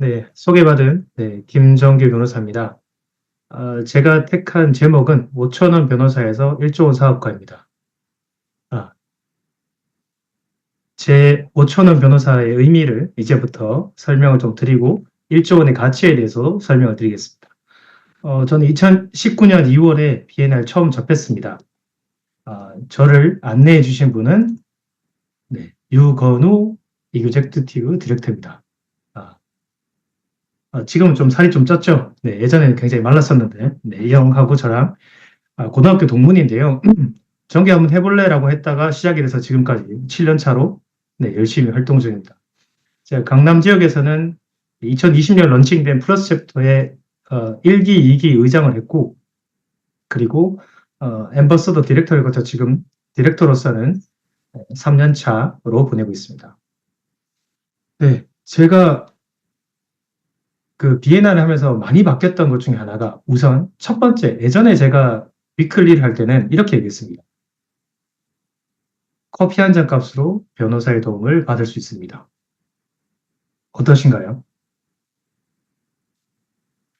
네, 소개받은 네, 김정규 변호사입니다. 어, 제가 택한 제목은 5천원 변호사에서 1조 원 사업가입니다. 아, 제 5천원 변호사의 의미를 이제부터 설명을 좀 드리고 1조 원의 가치에 대해서 설명을 드리겠습니다. 어, 저는 2019년 2월에 BNR 처음 접했습니다. 아, 저를 안내해 주신 분은 네, 유건우 이규젝트티브 디렉터입니다. 아, 지금은 좀 살이 좀 쪘죠. 네, 예전에는 굉장히 말랐었는데, 네, 이 형하고 저랑 아, 고등학교 동문인데요. 전개 한번 해볼래라고 했다가 시작이 돼서 지금까지 7년 차로 네, 열심히 활동 중입니다. 제가 강남 지역에서는 2020년 런칭된 플러스 챕터의 어, 1기, 2기 의장을 했고, 그리고 어, 엠버서더 디렉터를 거쳐 지금 디렉터로서는 3년 차로 보내고 있습니다. 네, 제가 그 비엔나를 하면서 많이 바뀌었던 것 중에 하나가 우선 첫 번째, 예전에 제가 위클리를 할 때는 이렇게 얘기했습니다. 커피 한 잔 값으로 변호사의 도움을 받을 수 있습니다. 어떠신가요?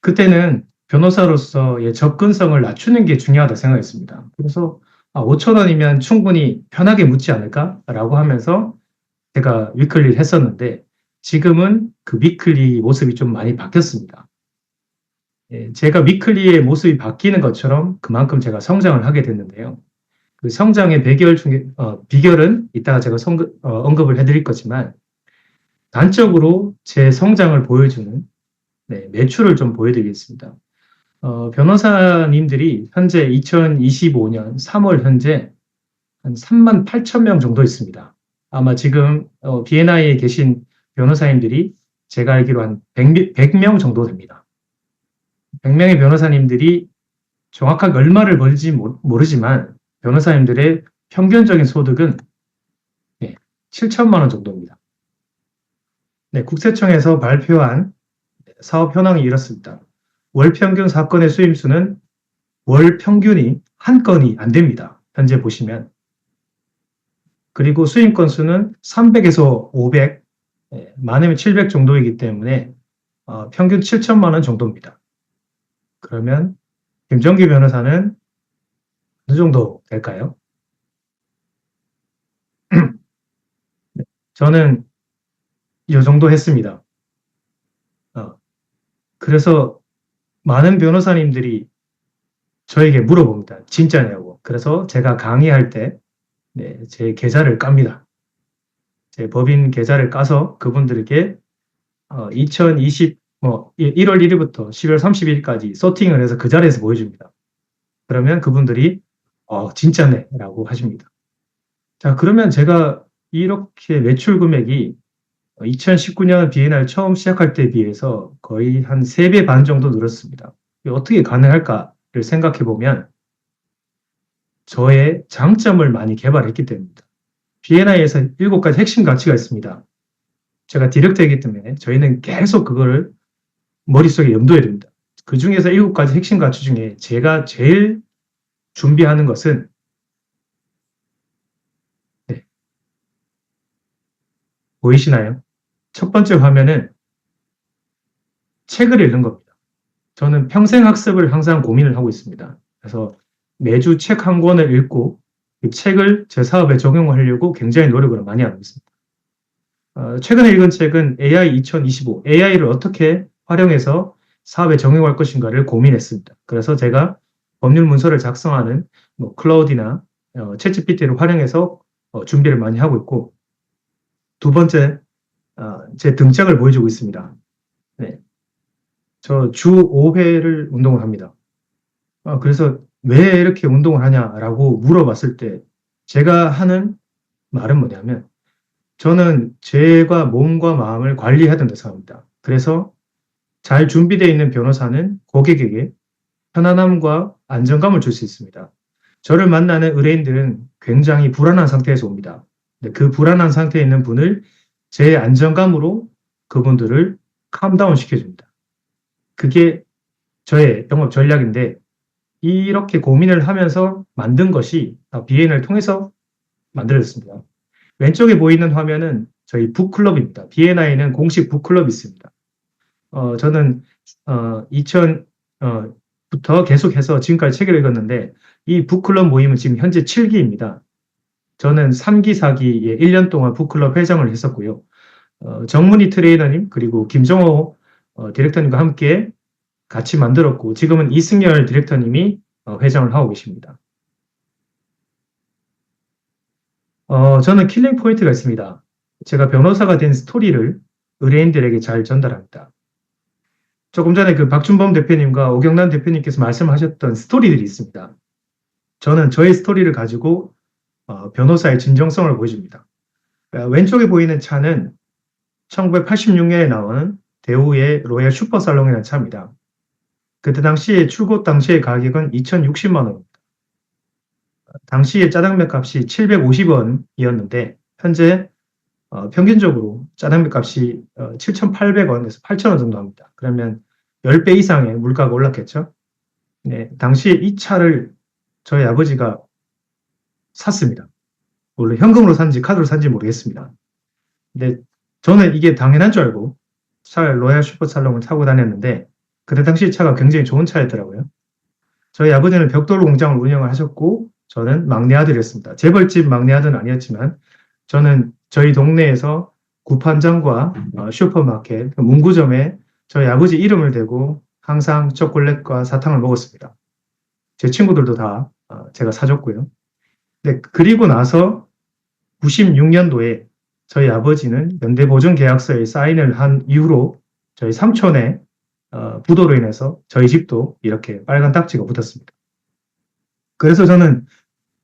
그때는 변호사로서의 접근성을 낮추는 게 중요하다 생각했습니다. 그래서 아, 5천 원이면 충분히 편하게 묻지 않을까라고 하면서 제가 위클리를 했었는데 지금은 그 위클리 모습이 좀 많이 바뀌었습니다. 예, 제가 위클리의 모습이 바뀌는 것처럼 그만큼 제가 성장을 하게 됐는데요. 그 성장의 비결 중에, 어, 비결은 이따가 제가 성, 어, 언급을 해드릴 거지만, 단적으로 제 성장을 보여주는 네, 매출을 좀 보여드리겠습니다. 어, 변호사님들이 현재 2025년 3월 현재 한 3만 8천 명 정도 있습니다. 아마 지금 어, BNI에 계신 변호사님들이 제가 알기로 한 100, 100 명 정도 됩니다. 100명의 변호사님들이 정확하게 얼마를 벌지 모르지만 변호사님들의 평균적인 소득은 네, 7천만 원 정도입니다. 네, 국세청에서 발표한 사업 현황이 이렇습니다. 월 평균 사건의 수임수는 월 평균이 한 건이 안 됩니다. 현재 보시면. 그리고 수임 건수는 300에서 500, 예, 많으면 700 정도이기 때문에 어, 평균 7천만 원 정도입니다. 그러면 김정기 변호사는 어느 정도 될까요? 네, 저는 이 정도 했습니다. 어, 그래서 많은 변호사님들이 저에게 물어봅니다. 진짜냐고. 그래서 제가 강의할 때, 네, 제 계좌를 깝니다. 제 법인 계좌를 까서 그분들에게 어, 2020 뭐 1월 1일부터 10월 30일까지 소팅을 해서 그 자리에서 보여줍니다. 그러면 그분들이 어 진짜네 라고 하십니다. 자 그러면 제가 이렇게 매출 금액이 2019년 BNR 처음 시작할 때에 비해서 거의 한 3배 반 정도 늘었습니다. 어떻게 가능할까를 생각해 보면 저의 장점을 많이 개발했기 때문입니다. BNI에서 일곱 가지 핵심 가치가 있습니다. 제가 디렉터이기 때문에 저희는 계속 그거를 머릿속에 염두에 둡니다. 그 중에서 일곱 가지 핵심 가치 중에 제가 제일 준비하는 것은 네. 보이시나요? 첫 번째 화면은 책을 읽는 겁니다. 저는 평생 학습을 항상 고민을 하고 있습니다. 그래서 매주 책 한 권을 읽고 이 책을 제 사업에 적용하려고 굉장히 노력을 많이 하고 있습니다. 어, 최근에 읽은 책은 AI 2025, AI를 어떻게 활용해서 사업에 적용할 것인가를 고민했습니다. 그래서 제가 법률 문서를 작성하는 뭐 클라우디나 어, 챗GPT를 활용해서 어, 준비를 많이 하고 있고 두 번째 어, 제 등짝을 보여주고 있습니다. 네. 저 주 5회를 운동을 합니다. 어, 그래서 왜 이렇게 운동을 하냐라고 물어봤을 때 제가 하는 말은 뭐냐면 저는 제가 몸과 마음을 된다고 생각합니다. 그래서 잘 준비되어 있는 변호사는 고객에게 편안함과 안정감을 줄 수 있습니다. 저를 만나는 의뢰인들은 굉장히 불안한 상태에서 옵니다. 그 불안한 상태에 있는 분을 제 안정감으로 그분들을 캄다운 시켜줍니다. 그게 저의 영업 전략인데 이렇게 고민을 하면서 만든 것이 BN을 통해서 만들어졌습니다. 왼쪽에 보이는 화면은 저희 북클럽입니다. BNI는 공식 북클럽이 있습니다. 어, 저는 어, 2000부터 계속해서 지금까지 책을 읽었는데 이 북클럽 모임은 지금 현재 7기입니다. 저는 3기, 4기에 1년 동안 북클럽 회장을 했었고요. 어, 정문희 트레이너님 그리고 김정호 어, 디렉터님과 함께 같이 만들었고 지금은 이승열 디렉터님이 어, 회장을 하고 계십니다. 어, 저는 킬링 포인트가 있습니다. 제가 변호사가 된 스토리를 의뢰인들에게 잘 전달합니다. 조금 전에 그 박준범 대표님과 오경란 대표님께서 말씀하셨던 스토리들이 있습니다. 저는 저의 스토리를 가지고 어, 변호사의 진정성을 보여줍니다. 어, 왼쪽에 보이는 차는 1986년에 나온 대우의 로얄 슈퍼살롱이라는 차입니다. 그때 당시에 출고 당시의 가격은 2,060만 원입니다. 당시에 짜장면 값이 750원이었는데 현재 어, 평균적으로 짜장면 값이 어, 7,800원에서 8,000원 정도 합니다. 그러면 10배 이상의 물가가 올랐겠죠. 네, 당시에 이 차를 저희 아버지가 샀습니다. 물론 현금으로 산지 카드로 산지 모르겠습니다. 근데 저는 이게 당연한 줄 알고 차를 로얄 슈퍼살롱을 타고 다녔는데 그때 당시 차가 굉장히 좋은 차였더라고요. 저희 아버지는 벽돌 공장을 운영을 하셨고 저는 막내 아들이었습니다. 재벌집 막내 아들은 아니었지만 저는 저희 동네에서 구판장과 어, 슈퍼마켓, 그 문구점에 저희 아버지 이름을 대고 항상 초콜릿과 사탕을 먹었습니다. 제 친구들도 다 어, 제가 사줬고요. 네, 그리고 나서 96년도에 저희 아버지는 연대보증계약서에 사인을 한 이후로 저희 삼촌의 어, 부도로 인해서 저희 집도 이렇게 빨간 딱지가 붙었습니다. 그래서 저는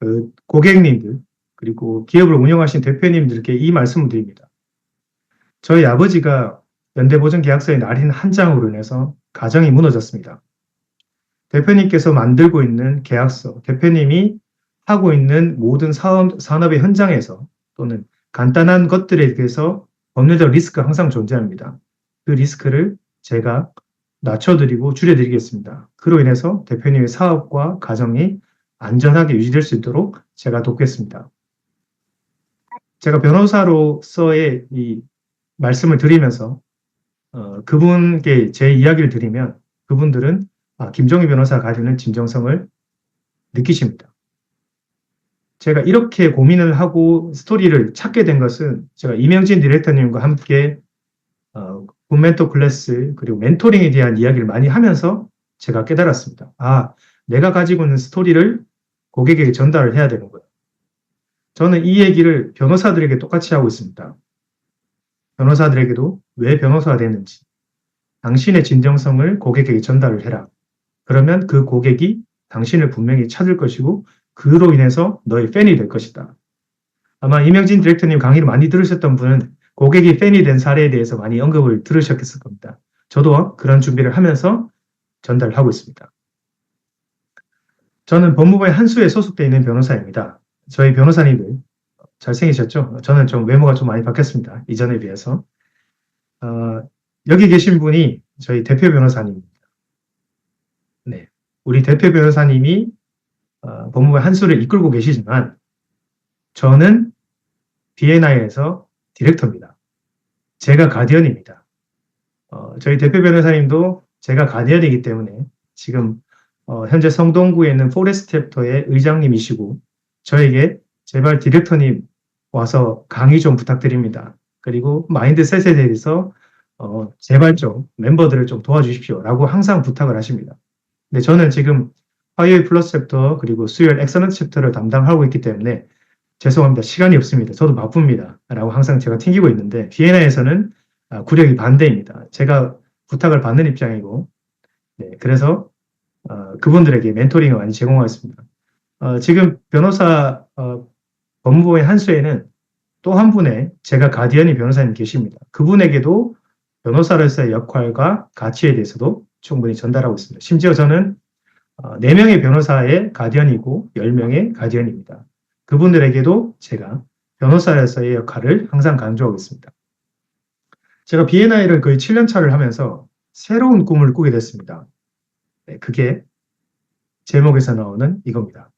그 고객님들 그리고 기업을 운영하신 대표님들께 이 말씀을 드립니다. 저희 아버지가 연대보증계약서에 날인 한 장으로 인해서 가정이 무너졌습니다. 대표님께서 만들고 있는 계약서, 대표님이 하고 있는 모든 사업, 산업의 현장에서 또는 간단한 것들에 대해서 법률적 리스크가 항상 존재합니다. 그 리스크를 제가 낮춰드리고 줄여드리겠습니다. 그로 인해서 대표님의 사업과 가정이 안전하게 유지될 수 있도록 제가 돕겠습니다. 제가 변호사로서의 이 말씀을 드리면서 어, 그분께 제 이야기를 드리면 그분들은 아, 김종희 변호사가 가지는 진정성을 느끼십니다. 제가 이렇게 고민을 하고 스토리를 찾게 된 것은 제가 이명진 디렉터님과 함께 어, 멘토 클래스 그리고 멘토링에 대한 이야기를 많이 하면서 제가 깨달았습니다. 아, 내가 가지고 있는 스토리를 고객에게 전달을 해야 되는 거예요. 저는 이 얘기를 변호사들에게 똑같이 하고 있습니다. 변호사들에게도 왜 변호사가 됐는지, 당신의 진정성을 고객에게 전달을 해라. 그러면 그 고객이 당신을 분명히 찾을 것이고 그로 인해서 너의 팬이 될 것이다. 아마 이명진 디렉터님 강의를 많이 들으셨던 분은 고객이 팬이 된 사례에 대해서 많이 언급을 들으셨을 겁니다. 저도 그런 준비를 하면서 전달을 하고 있습니다. 저는 법무부의 한수에 소속되어 있는 변호사입니다. 저희 변호사님들 잘생기셨죠? 저는 좀 외모가 좀 많이 바뀌었습니다. 이전에 비해서. 어, 여기 계신 분이 저희 대표 변호사님입니다. 네. 우리 대표 변호사님이 어, 법무부의 한수를 이끌고 계시지만 저는 BNI에서 디렉터입니다. 제가 가디언입니다. 어, 저희 대표 변호사님도 제가 가디언이기 때문에 지금 어, 현재 성동구에 있는 포레스트 챕터의 의장님이시고 저에게 제발 디렉터님 와서 강의 좀 부탁드립니다. 그리고 마인드셋에 대해서 어, 제발 좀 멤버들을 좀 도와주십시오. 라고 항상 부탁을 하십니다. 근데 저는 지금 화요일 플러스 챕터 그리고 수요일 엑서넌트 챕터를 담당하고 있기 때문에 죄송합니다. 시간이 없습니다. 저도 바쁩니다. 라고 항상 제가 튕기고 있는데 비에나에서는 아, 구력이 반대입니다. 제가 부탁을 받는 입장이고 네, 그래서 어, 그분들에게 멘토링을 많이 제공하겠습니다. 어, 지금 변호사 어, 법무부의 한수에는 또 한 분의 제가 가디언이 변호사님 계십니다. 그분에게도 변호사로서의 역할과 가치에 대해서도 충분히 전달하고 있습니다. 심지어 저는 4명의 변호사의 가디언이고 10명의 가디언입니다. 그분들에게도 제가 변호사로서의 역할을 항상 강조하고 있습니다. 제가 B&I를 거의 7년 차를 하면서 새로운 꿈을 꾸게 됐습니다. 네, 그게 제목에서 나오는 이겁니다.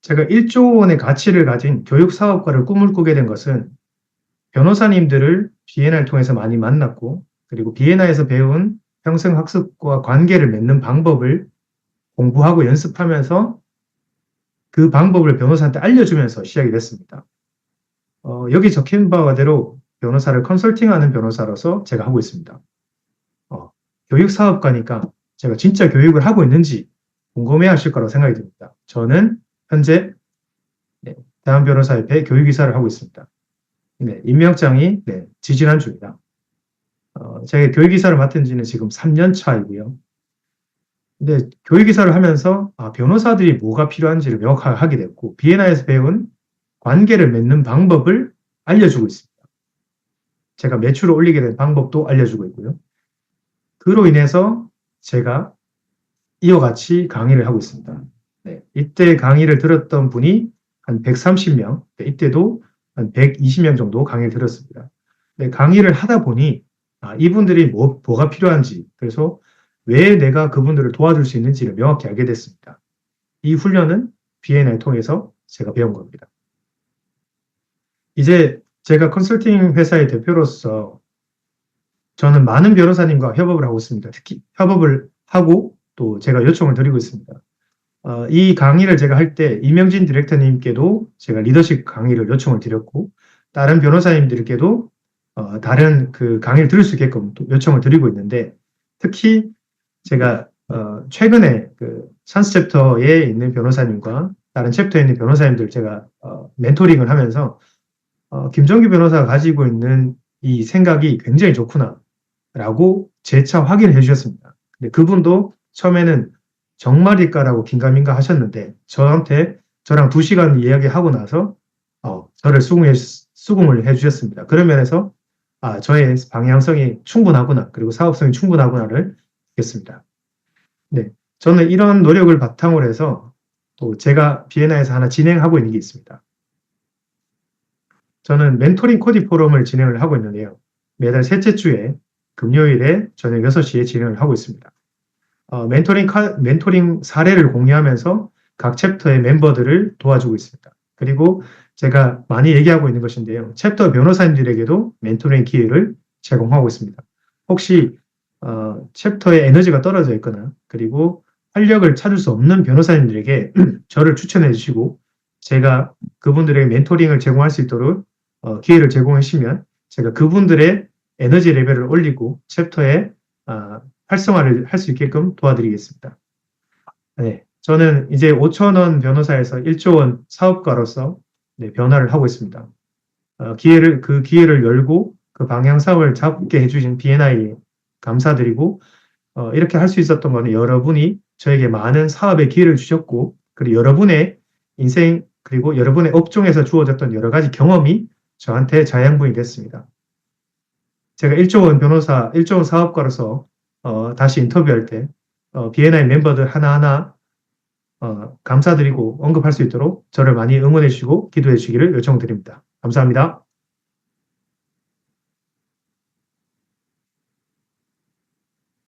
제가 1조 원의 가치를 가진 교육 사업가를 꿈을 꾸게 된 것은 변호사님들을 B&I를 통해서 많이 만났고 그리고 비엔나에서 배운 평생 학습과 관계를 맺는 방법을 공부하고 연습하면서 그 방법을 변호사한테 알려주면서 시작이 됐습니다. 어, 여기 적힌 바와대로 변호사를 컨설팅하는 변호사로서 제가 하고 있습니다. 어, 교육 사업가니까 제가 진짜 교육을 하고 있는지 궁금해 하실 거라고 생각이 듭니다. 저는 현재 네, 대한 변호사협회 교육이사를 하고 있습니다. 네, 임명장이 네, 지지난 중이다. 어, 제가 교육이사를 맡은 지는 지금 3년 차이고요. 근데 교육 이사를 하면서 아, 변호사들이 뭐가 필요한지를 명확하게 하게 됐고 비엔나에서 배운 관계를 맺는 방법을 알려주고 있습니다. 제가 매출을 올리게 된 방법도 알려주고 있고요. 그로 인해서 제가 이와 같이 강의를 하고 있습니다. 네, 이때 강의를 들었던 분이 한 130명, 네, 이때도 한 120명 정도 강의를 들었습니다. 네, 강의를 하다 보니 아, 이분들이 뭐, 뭐가 필요한지, 그래서 왜 내가 그분들을 도와줄 수 있는지를 명확히 알게 됐습니다. 이 훈련은 BN을 통해서 제가 배운 겁니다. 이제 제가 컨설팅 회사의 대표로서 저는 많은 변호사님과 협업을 하고 있습니다. 특히 협업을 하고 또 제가 요청을 드리고 있습니다. 어, 이 강의를 제가 할 때 이명진 디렉터님께도 제가 리더십 강의를 요청을 드렸고 다른 변호사님들께도 어, 다른 그 강의를 들을 수 있게끔 요청을 드리고 있는데 특히 제가 어, 최근에 그 산스 챕터에 있는 변호사님과 다른 챕터에 있는 변호사님들 제가 어, 멘토링을 하면서 어, 김정규 변호사가 가지고 있는 이 생각이 굉장히 좋구나라고 재차 확인을 해주셨습니다. 근데 그분도 처음에는 정말일까라고 긴가민가 하셨는데 저한테 저랑 두 시간 이야기하고 나서 어, 저를 수긍해, 수긍을 해주셨습니다. 그런 면에서 아, 저의 방향성이 충분하구나 그리고 사업성이 충분하구나를 느꼈습니다. 네, 저는 이런 노력을 바탕으로 해서 또 제가 비엔나에서 하나 진행하고 있는 게 있습니다. 저는 멘토링 코디 포럼을 진행을 하고 있는데요. 매달 셋째 주에 금요일에 저녁 6시에 진행을 하고 있습니다. 어, 멘토링, 카, 멘토링 사례를 공유하면서 각 챕터의 member들을 도와주고 있습니다. 그리고 제가 많이 얘기하고 있는 것인데요. 챕터 변호사님들에게도 멘토링 기회를 제공하고 있습니다. 혹시 어, 챕터에 에너지가 떨어져 있거나 그리고 활력을 찾을 수 없는 변호사님들에게 저를 추천해 주시고 제가 그분들에게 멘토링을 제공할 수 있도록 어, 기회를 제공해 주시면 제가 그분들의 에너지 레벨을 올리고 챕터에 어, 활성화를 할 수 있게끔 도와드리겠습니다. 네, 저는 이제 5천원 변호사에서 1조 원 사업가로서 네, 변화를 하고 있습니다. 어, 기회를 그 기회를 열고 그 방향 사업을 잡게 해주신 B&I에 감사드리고 어, 이렇게 할 수 있었던 것은 여러분이 저에게 많은 사업의 기회를 주셨고 그리고 여러분의 인생 그리고 여러분의 업종에서 주어졌던 여러 가지 경험이 저한테 자양분이 됐습니다. 제가 1조 원 변호사, 1조 원 사업가로서 어, 다시 인터뷰할 때 어, B&I 멤버들 하나하나 어, 감사드리고 언급할 수 있도록 저를 많이 응원해 주시고 기도해 주시기를 요청드립니다. 감사합니다.